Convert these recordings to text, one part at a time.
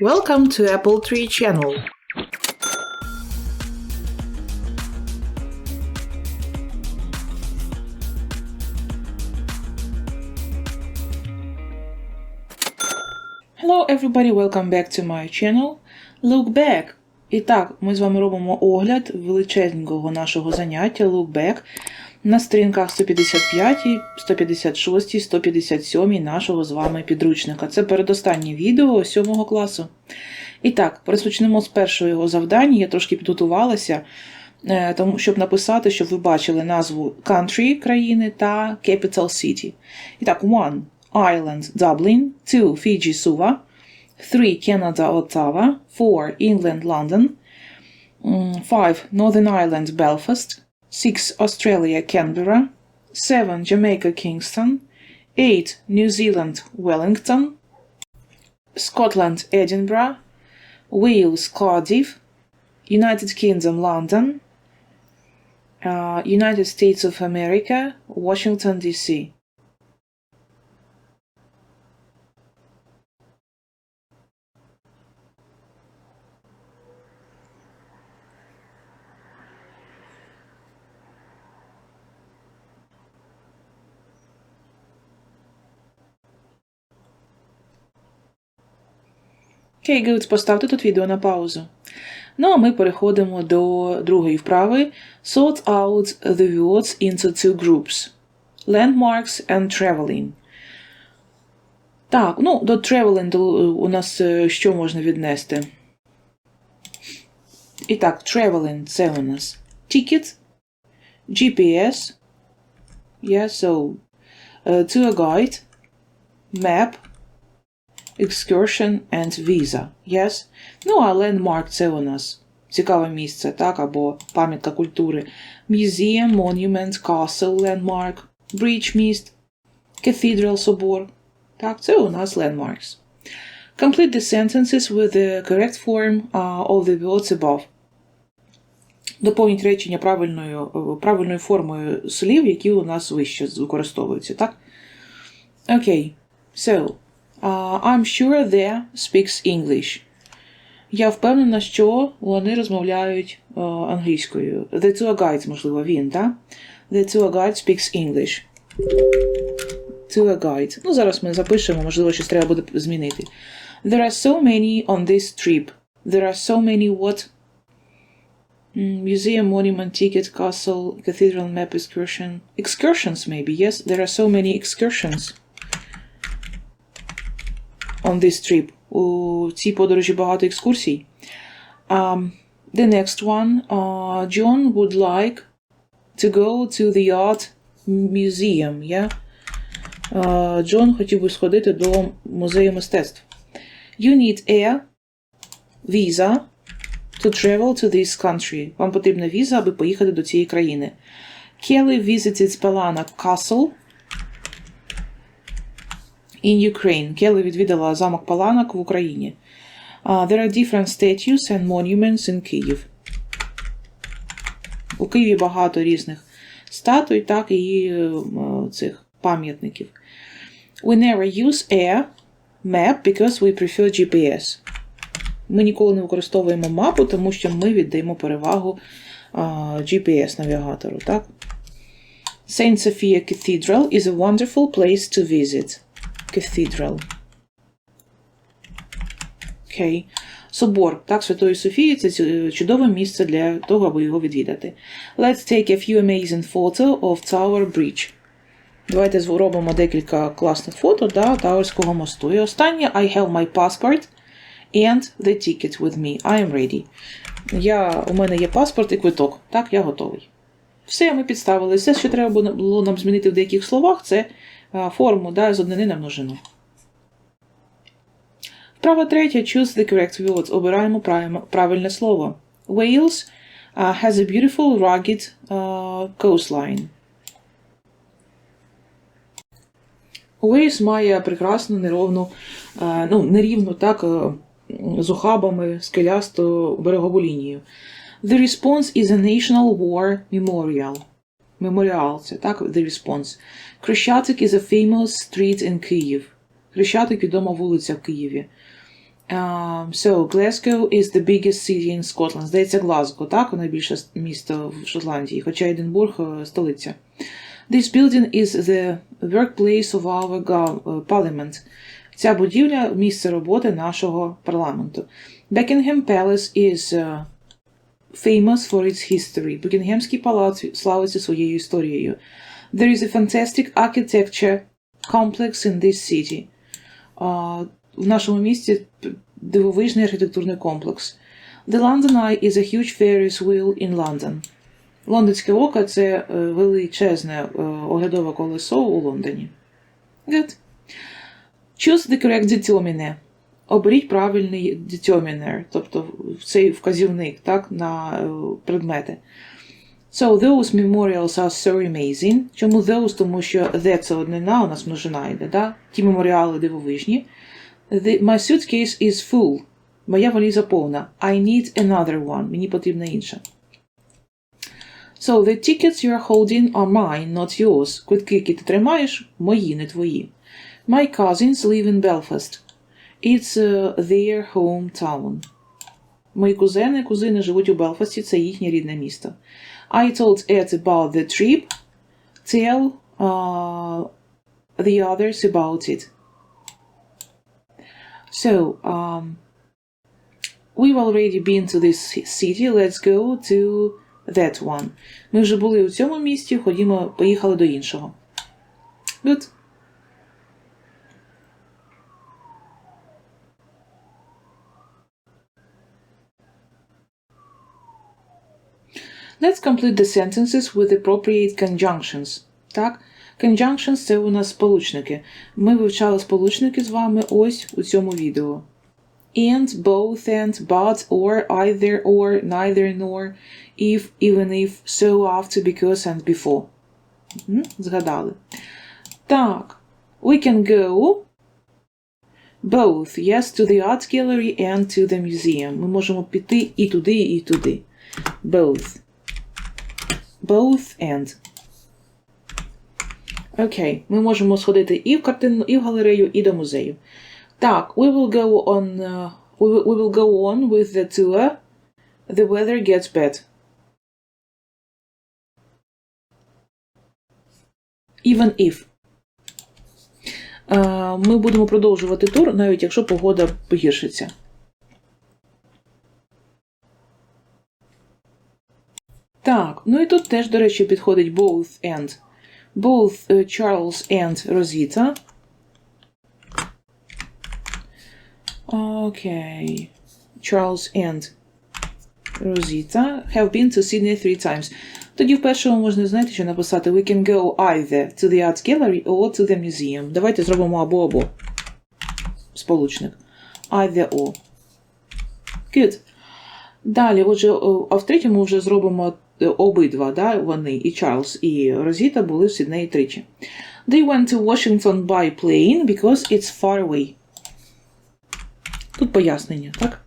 Welcome to Apple Tree Channel. Hello everybody, welcome back to my channel. Look back. І так, ми з вами робимо огляд величезного нашого заняття Look Back на сторінках 155, 156, 157 нашого з вами підручника. Це передостаннє відео 7 класу. І так, розпочнемо з першого його завдання. Я трошки підготувалася, е, тому щоб написати, щоб ви бачили назву country країни та capital city. І так, one Ireland Dublin, two Fiji Suva, three Canada Ottawa, four England London, five Northern Ireland Belfast, six Australia Canberra, seven Jamaica Kingston, eight New Zealand Wellington, Scotland Edinburgh, Wales Cardiff, United Kingdom London, uh, United States of America, Washington DC. Okay. Поставте тут відео на паузу. Ну, а ми переходимо до другої вправи. Sort out the words into two groups. Landmarks and traveling. Так, ну, до traveling у нас е, що можна віднести? І так, traveling це у нас ticket, GPS, yeah, so, uh, tour guide, map, excursion and visa. Yes? Ну, а landmark це у нас цікаве місце, так, або пам'ятка культури. Museum, monument, castle, landmark, bridge міст, cathedral, собор. Так, це у нас landmarks. Complete the sentences with the correct form uh, of the words above. Доповніть речення правильною, правильною формою слів, які у нас вище використовуються, так? Окей. Okay. So, Uh, I'm sure they speaks English. Я впевнена, що вони розмовляють uh, англійською. The tour guide, можливо, він, так? The tour guide speaks English. Tour guide. Ну, зараз ми запишемо, можливо, щось треба буде змінити. There are so many on this trip. There are so many what? Museum, monument, ticket, castle, cathedral, map, excursion. Excursions, maybe, yes. There are so many excursions On this trip. У цій подорожі багато екскурсій. Um, the next one. Uh, John would like to go to the art museum. Yeah? Uh, Джон хотів би сходити до музею мистецтв. You need a visa to travel to this country. Вам потрібна віза, аби поїхати до цієї країни. Kelly visited Spalana Castle in Ukraine. Келли відвідала замок Паланок в Україні. Uh, there are different statues and monuments in Kyiv. У Києві багато різних статуй, так і uh, цих пам'ятників. We never use a map because we prefer GPS. Ми ніколи не використовуємо мапу, тому що ми віддаємо перевагу uh, GPS-навігатору. так? Saint Sophia Cathedral is a wonderful place to visit. Cathedral. Окей. Okay. Собор, так, Святої Софії це чудове місце для того, аби його відвідати. Let's take a few amazing photo of Tower Bridge. Давайте зробимо декілька класних фото да, Тауерського мосту. І останнє I have my passport and the ticket with me. I am ready. Я, У мене є паспорт і квиток. Так, я готовий. Все, ми підставили. Все, що треба було нам змінити в деяких словах, це форму да, з однини на множину. Вправа третя. Choose the correct words. Обираємо правильне слово. Wales uh, has a beautiful rugged uh, coastline. Уейс має прекрасну неровну, ну, нерівну, так, з ухабами скелясту берегову лінію. The response is a national war memorial. Меморіал це так, the response. Хрещатик is a famous street in Kyiv. Хрещатик відома вулиця в Києві. Um, so, Glasgow is the biggest city in Scotland. Здається, Глазго, так? Найбільше місто в Шотландії, хоча Единбург е, столиця. This building is the workplace of our е, parliament. Ця будівля місце роботи нашого парламенту. Buckingham Palace is е, famous for its history. Букінгемський палац славиться своєю історією. There is a fantastic architecture complex in this city. В нашому місті дивовижний архітектурний комплекс. The London Eye is a huge Ferris wheel in London. Лондонське око це е, величезне е, оглядове колесо у Лондоні. Good. Choose the correct determiner. Оберіть правильний determiner, тобто цей вказівник так, на е, предмети. So, those memorials are so amazing. Чому those? Тому що the це однина, у нас множина йде, да? Ті меморіали дивовижні. The, my suitcase is full. Моя валіза повна. I need another one. Мені потрібна інша. So, the tickets you are holding are mine, not yours. Квитки, які ти тримаєш, мої, не твої. My cousins live in Belfast. It's uh, their hometown. Мої кузени, кузини живуть у Белфасті, це їхнє рідне місто. I told Ed about the trip. Tell uh, the others about it. So, um, we've already been to this city. Let's go to that one. Ми вже були у цьому місті, ходімо, поїхали до іншого. Good. Let's complete the sentences with appropriate conjunctions. Так? Conjunctions – це у нас сполучники. Ми вивчали сполучники з вами ось у цьому відео. And, both and, but, or, either, or, neither, nor, if, even if, so, after, because, and before. Мгм, Згадали. Так. We can go both, yes, to the art gallery and to the museum. Ми можемо піти і туди, і туди. Both. Both and. Окей, ми можемо сходити і в картину, і в галерею, і до музею. Так, we will go on, uh, we, will, go on with the tour. The weather gets bad. Even if. Е, Ми будемо продовжувати тур, навіть якщо погода погіршиться. Так, ну і тут теж, до речі, підходить both and. Both е, Charles and Rosita. Окей. Charles and Rosita have been to Sydney three times. Тоді в першому можна, знаєте, що написати We can go either to the art gallery or to the museum. Давайте зробимо або-або. Сполучник. Either or. Good. Далі, отже, а в третьому вже зробимо е, обидва, да, вони, і Чарльз, і Розіта були в Сіднеї тричі. They went to Washington by plane because it's far away. Тут пояснення, так?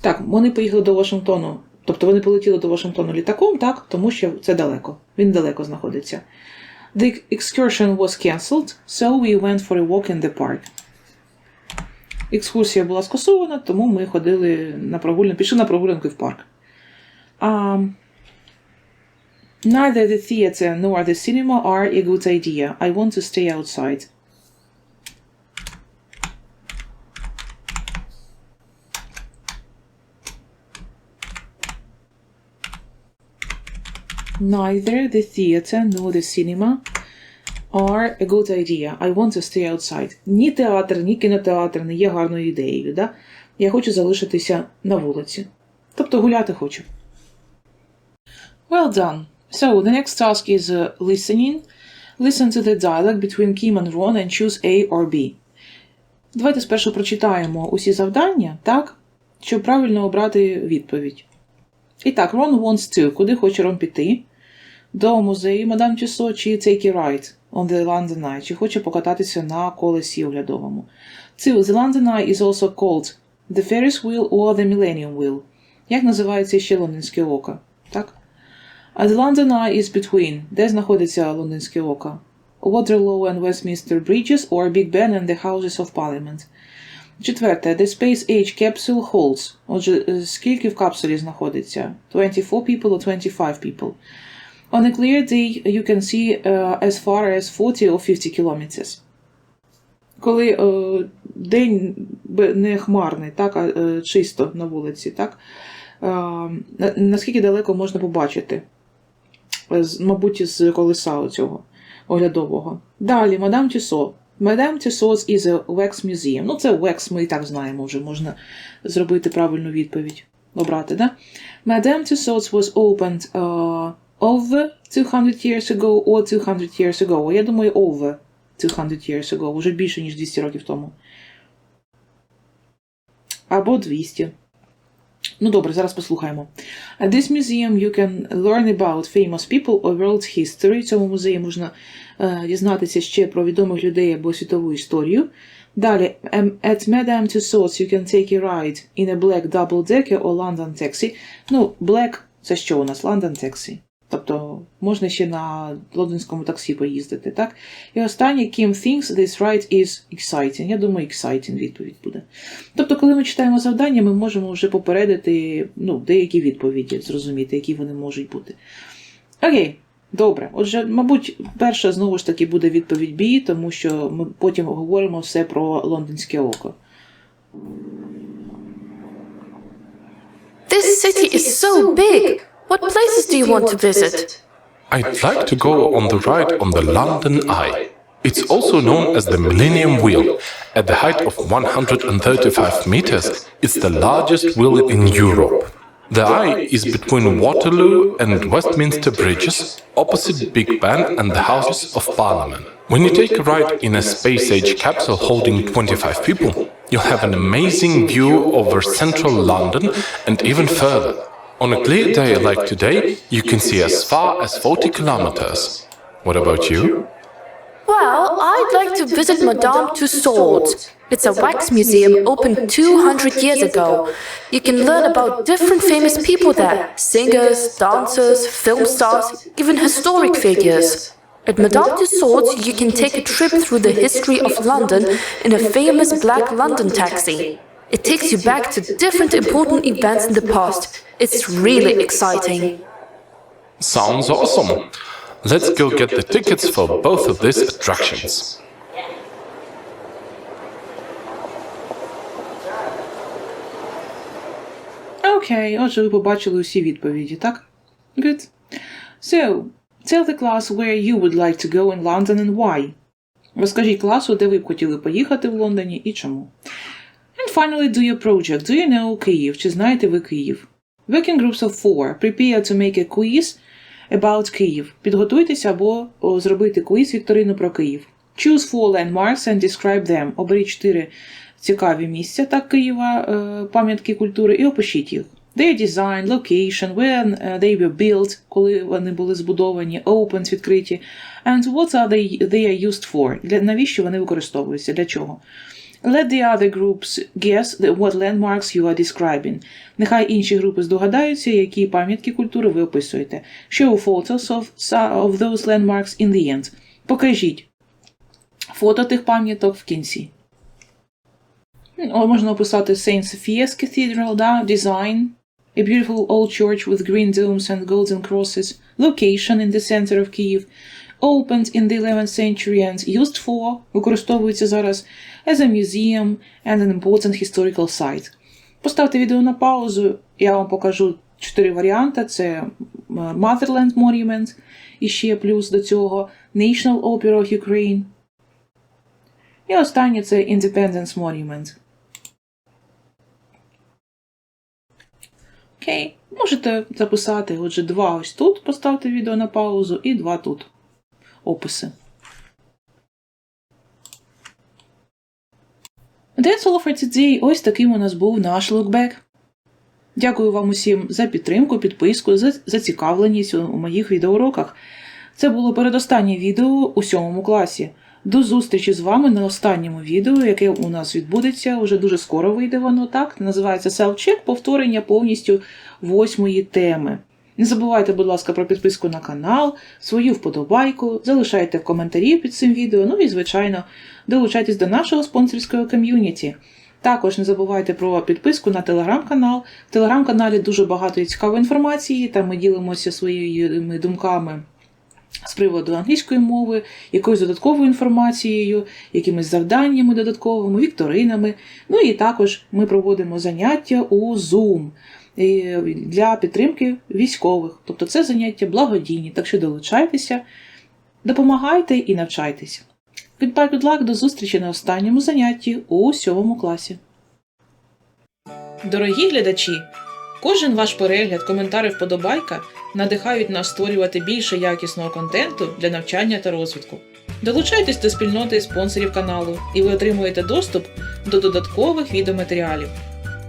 Так, вони поїхали до Вашингтону. Тобто вони полетіли до Вашингтону літаком, так, тому що це далеко. Він далеко знаходиться. The excursion was cancelled, so we went for a walk in the park. Екскурсія була скасована, тому ми ходили на прогулянку, пішли на прогулянку в парк. Um, neither the theater nor the cinema are a good idea. I want to stay outside. Neither the theater nor the cinema are a good idea. I want to stay outside. Ні театр, ні кінотеатр не є гарною ідеєю. Да? Я хочу залишитися на вулиці. Тобто гуляти хочу. Well done. So, the next task is uh, listening. Listen to the dialogue between Kim and Ron and choose A or B. Давайте спершу прочитаємо усі завдання, так? Щоб правильно обрати відповідь. І так, Ron wants to. Куди хоче Рон піти? До музею Мадам Тюсо чи take a ride on the London Eye, чи хоче покататися на колесі оглядовому. Two. The London Eye is also called the Ferris wheel or the Millennium wheel. Як називається ще лондонське око? А the London is between. Де знаходиться лондонське око? Waterloo and Westminster Bridges or Big Ben and the Houses of Parliament. Четверте, the space age capsule holds. Отже, е, скільки в капсулі знаходиться? 24 people or 25 people. On a clear day, you can see uh, as far as 40 or 50 kilometers. Коли е, день не хмарний, так, а е, чисто на вулиці, так? Е, на- наскільки далеко можна побачити? Мабуть, з колеса цього оглядового. Далі, мадам Тюсо. Мадам Тюсо's is a wax museum. Ну, це wax, ми і так знаємо вже, можна зробити правильну відповідь. Обрати, да? Madame Tussauds was opened uh, over 200 years ago or 200 years ago. Я думаю, over 200 years ago, вже більше, ніж 200 років тому. Або 200. Ну добре, зараз послухаємо. At this museum you can learn about famous people or world history. В цьому музеї можна е, дізнатися ще про відомих людей або світову історію. Далі, um, at Madame Tussauds you can take a ride in a black double-decker or London taxi. Ну, black – це що у нас? London taxi. Можна ще на лондонському таксі поїздити, так? І останнє, Kim thinks this ride is exciting. Я думаю, exciting відповідь буде. Тобто, коли ми читаємо завдання, ми можемо вже попередити ну, деякі відповіді, зрозуміти, які вони можуть бути. Окей, добре. Отже, мабуть, перша знову ж таки буде відповідь B, тому що ми потім говоримо все про лондонське око. This city is so big. What places do you want to visit? I'd like to go on the ride on the London Eye. It's also known as the Millennium Wheel. At the height of 135 meters, it's the largest wheel in Europe. The Eye is between Waterloo and Westminster Bridges, opposite Big Ben and the Houses of Parliament. When you take a ride in a space age capsule holding 25 people, you'll have an amazing view over central London and even further. On a clear day like today, you can see as far as 40 kilometers. What about you? Well, I'd like to visit Madame Tussauds. It's a wax museum opened 200 years ago. You can learn about different famous people there singers, dancers, film stars, even historic figures. At Madame Tussauds, you can take a trip through the history of London in a famous black London taxi. It takes you back to different important events in the past. It's really exciting. Sounds awesome. Let's go get the tickets for both of these attractions. Окей, отже, ви побачили усі відповіді, так? Good. So, tell the class where you would like to go in London and why. Розкажіть класу, де ви б хотіли поїхати в Лондоні і чому. And finally, do your project. Do you know Київ? Чи знаєте ви Київ? Working groups of four. Prepare to make a quiz about Київ. Підготуйтеся або зробити квіз вікторину про Київ. Choose four landmarks and describe them. Оберіть чотири цікаві місця так Києва, е, пам'ятки культури, і опишіть їх. Their design, location, when е, they were built, коли вони були збудовані, opened, відкриті, and what are they, they are used for, для, навіщо вони використовуються, для чого. Let the other groups guess the- what landmarks you are describing. Нехай інші групи здогадаються, які пам'ятки культури ви описуєте. Show photos of, of those landmarks in the end. Покажіть фото тих пам'яток в кінці. О, Можна описати St. Sophia's Cathedral, да? Design. A beautiful old church with green domes and golden crosses. Location in the center of Kyiv. Opened in the 11th century and used for, використовується зараз, as a museum and an important historical site. Поставте відео на паузу, я вам покажу чотири варіанти. Це е, Motherland Monument, і ще плюс до цього National Opera of Ukraine. І останнє це Independence Monument. Окей, можете записати, отже, два ось тут, поставте відео на паузу, і два тут. Описи. That's all for today. Ось таким у нас був наш лукбек. Дякую вам усім за підтримку, підписку, за зацікавленість у моїх відеоуроках. Це було передостаннє відео у сьомому класі. До зустрічі з вами на останньому відео, яке у нас відбудеться. Уже дуже скоро вийде воно так. Називається Self-Check повторення повністю восьмої теми. Не забувайте, будь ласка, про підписку на канал, свою вподобайку, залишайте коментарі під цим відео, ну і, звичайно, долучайтесь до нашого спонсорського ком'юніті. Також не забувайте про підписку на телеграм-канал. В телеграм-каналі дуже багато цікавої інформації, там ми ділимося своїми думками з приводу англійської мови, якоюсь додатковою інформацією, якимись завданнями додатковими, вікторинами. Ну і також ми проводимо заняття у Zoom е, для підтримки військових. Тобто це заняття благодійні, так що долучайтеся, допомагайте і навчайтеся. Goodbye, good luck, до зустрічі на останньому занятті у сьомому класі. Дорогі глядачі! Кожен ваш перегляд, коментар і вподобайка надихають нас створювати більше якісного контенту для навчання та розвитку. Долучайтесь до спільноти спонсорів каналу, і ви отримуєте доступ до додаткових відеоматеріалів.